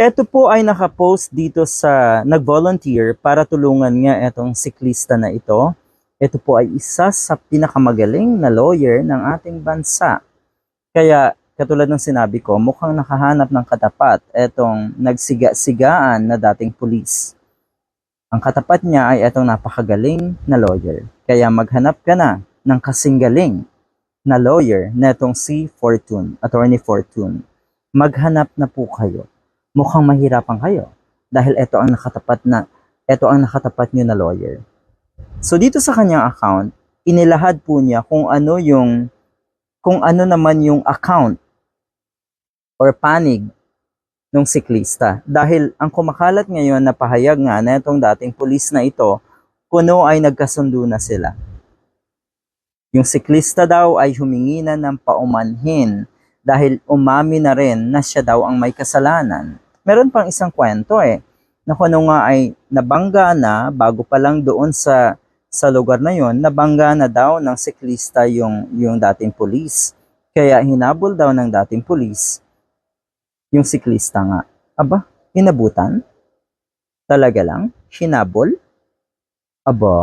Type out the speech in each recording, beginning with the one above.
Ito po ay nakapost dito sa nag-volunteer para tulungan nga itong siklista na ito. Ito po ay isa sa pinakamagaling na lawyer ng ating bansa. Kaya katulad ng sinabi ko, mukhang nakahanap ng katapat itong nagsiga-sigaan na dating pulis. Ang katapat niya ay itong napakagaling na lawyer. Kaya maghanap ka na ng kasinggaling na lawyer na itong si Fortune, Attorney Fortune. Maghanap na po kayo. Mukhang mahirapan kayo dahil ito ang nakatapat na ito ang nakatapat niyo na lawyer. So dito sa kanyang account, inilahad po niya kung ano yung kung ano naman yung account or panig ng siklista. Dahil ang kumakalat ngayon na pahayag nga na itong dating pulis na ito, kuno ay nagkasundo na sila. Yung siklista daw ay humingi na ng paumanhin dahil umami na rin na siya daw ang may kasalanan. Meron pang isang kwento eh, na kung ano nga ay nabangga na bago pa lang doon sa sa lugar na yon, nabangga na daw ng siklista yung, yung dating pulis. Kaya hinabol daw ng dating pulis yung siklista nga. Aba, inabutan? Talaga lang? Hinabol? Aba,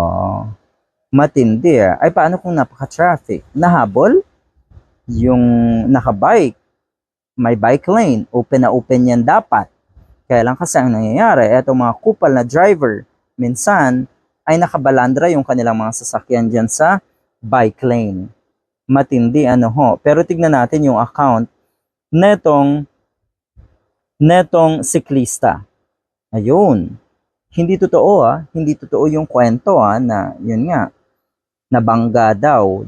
matindi ah. Ay paano kung napaka-traffic? Nahabol? Yung nakabike, may bike lane, open na open yan dapat. Kaya lang kasi ang nangyayari, etong mga kupal na driver, minsan ay nakabalandra yung kanilang mga sasakyan dyan sa bike lane. Matindi ano ho. Pero tignan natin yung account netong netong siklista. Ayun. Hindi totoo ah, hindi totoo yung kwento ah na yun nga nabangga daw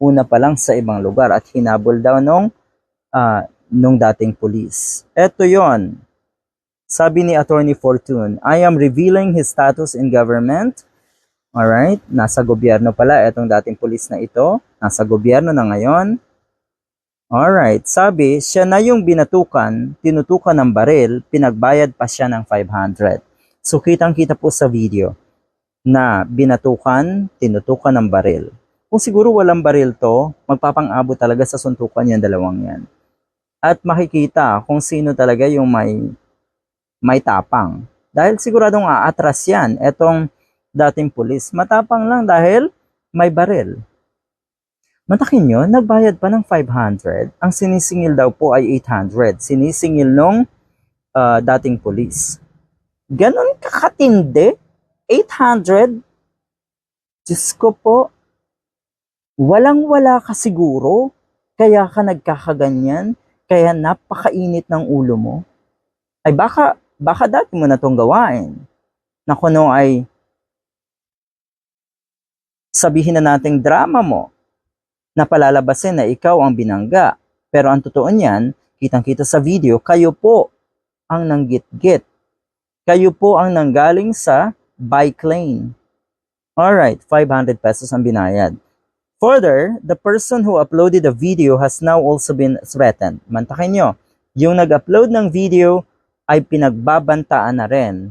una pa lang sa ibang lugar at hinabol daw nung ah, nung dating pulis. Ito yon. Sabi ni Attorney Fortune, I am revealing his status in government. Alright, nasa gobyerno pala itong dating pulis na ito. Nasa gobyerno na ngayon. Alright, sabi, siya na yung binatukan, tinutukan ng baril, pinagbayad pa siya ng 500. So kitang-kita po sa video na binatukan, tinutukan ng baril. Kung siguro walang baril to, magpapang-abot talaga sa suntukan yung dalawang yan. At makikita kung sino talaga yung may may tapang. Dahil siguradong aatras yan, etong dating pulis. Matapang lang dahil may baril. Matakin nyo, nagbayad pa ng 500. Ang sinisingil daw po ay 800. Sinisingil nung uh, dating pulis. Ganon kakatindi? 800? Diyos ko po, walang-wala ka siguro, kaya ka nagkakaganyan, kaya napakainit ng ulo mo. Ay baka, baka dati mo na itong gawain. Na kuno ay sabihin na nating drama mo na palalabasin na ikaw ang binangga. Pero ang totoo niyan, kitang-kita sa video, kayo po ang nanggit-git. Kayo po ang nanggaling sa bike lane. Alright, 500 pesos ang binayad. Further, the person who uploaded the video has now also been threatened. Mantakin nyo, yung nag-upload ng video ay pinagbabantaan na rin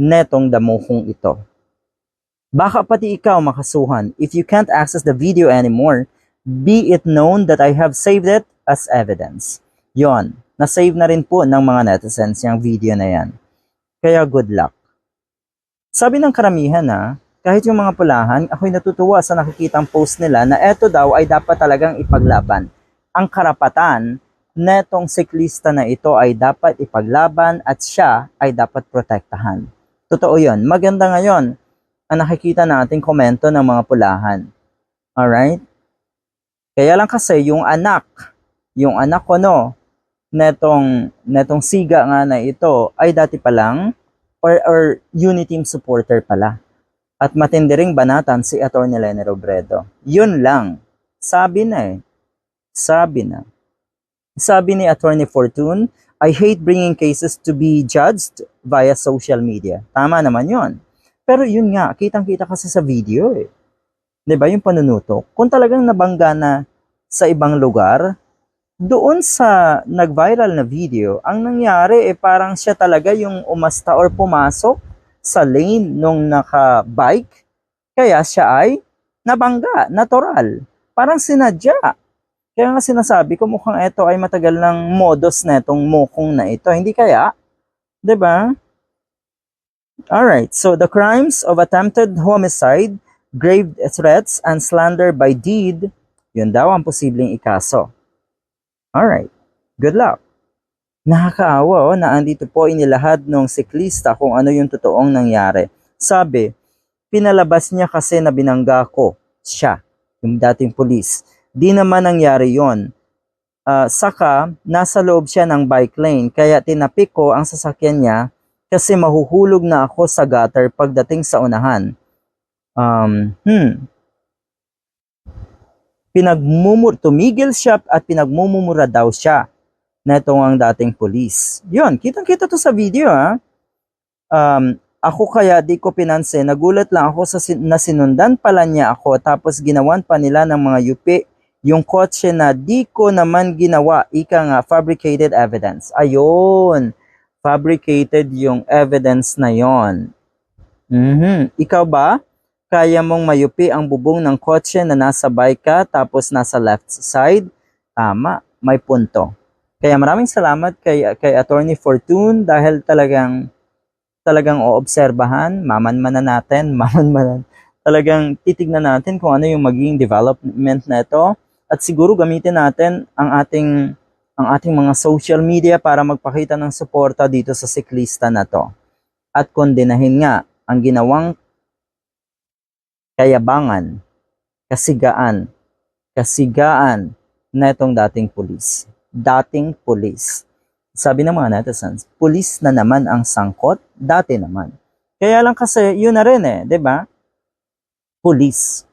netong damuhong ito. Baka pati ikaw makasuhan if you can't access the video anymore be it known that I have saved it as evidence. Yon, na-save na rin po ng mga netizens yung video na yan. Kaya good luck. Sabi ng karamihan na, kahit yung mga pulahan, ako'y natutuwa sa nakikitang post nila na eto daw ay dapat talagang ipaglaban. Ang karapatan netong siklista na ito ay dapat ipaglaban at siya ay dapat protektahan. Totoo yon. Maganda ngayon ang nakikita nating komento ng mga pulahan. Alright? Kaya lang kasi yung anak, yung anak ko no, netong, netong siga nga na ito ay dati pa lang or, or Uniteam supporter pala. At matindi ring banatan si Atty. Lenny Robredo. Yun lang. Sabi na eh. Sabi na. Sabi ni Attorney Fortune, I hate bringing cases to be judged via social media. Tama naman yon. Pero yun nga, kitang-kita kasi sa video eh. ba yung panunutok, kung talagang nabangga na sa ibang lugar, doon sa nag-viral na video, ang nangyari eh parang siya talaga yung umasta or pumasok sa lane nung naka-bike, kaya siya ay nabangga, natural. Parang sinadya. Kaya nga sinasabi ko mukhang ito ay matagal ng modus na itong mukong na ito. Hindi kaya ba? Alright, so the crimes of attempted homicide, grave threats, and slander by deed, yun daw ang posibleng ikaso. Alright, good luck. Nakakaawa oh, na andito po inilahad ng siklista kung ano yung totoong nangyari. Sabi, pinalabas niya kasi na binangga ko siya, yung dating pulis. Di naman nangyari yon. Ah, saka, nasa loob siya ng bike lane, kaya tinapik ko ang sasakyan niya kasi mahuhulog na ako sa gutter pagdating sa unahan. Um, hmm. Pinagmumur, tumigil siya at pinagmumura daw siya na itong ang dating pulis. Yun, kitang-kita to sa video ha. Um, ako kaya di ko pinansin, nagulat lang ako sa sin- na sinundan pala niya ako tapos ginawan pa nila ng mga yupi yung kotse na di ko naman ginawa, ika nga, fabricated evidence. Ayun, fabricated yung evidence na yon. Mhm. Ikaw ba? Kaya mong mayupi ang bubong ng kotse na nasa bike ka tapos nasa left side? Tama, may punto. Kaya maraming salamat kay kay Attorney Fortune dahil talagang talagang oobserbahan, mamanmanan natin, mamanmanan. Talagang titignan natin kung ano yung magiging development na ito at siguro gamitin natin ang ating ang ating mga social media para magpakita ng suporta dito sa siklista na to. At kondenahin nga ang ginawang kayabangan, kasigaan, kasigaan na itong dating pulis. Dating pulis. Sabi ng mga netizens, pulis na naman ang sangkot, dati naman. Kaya lang kasi, yun na rin eh, di ba? Pulis.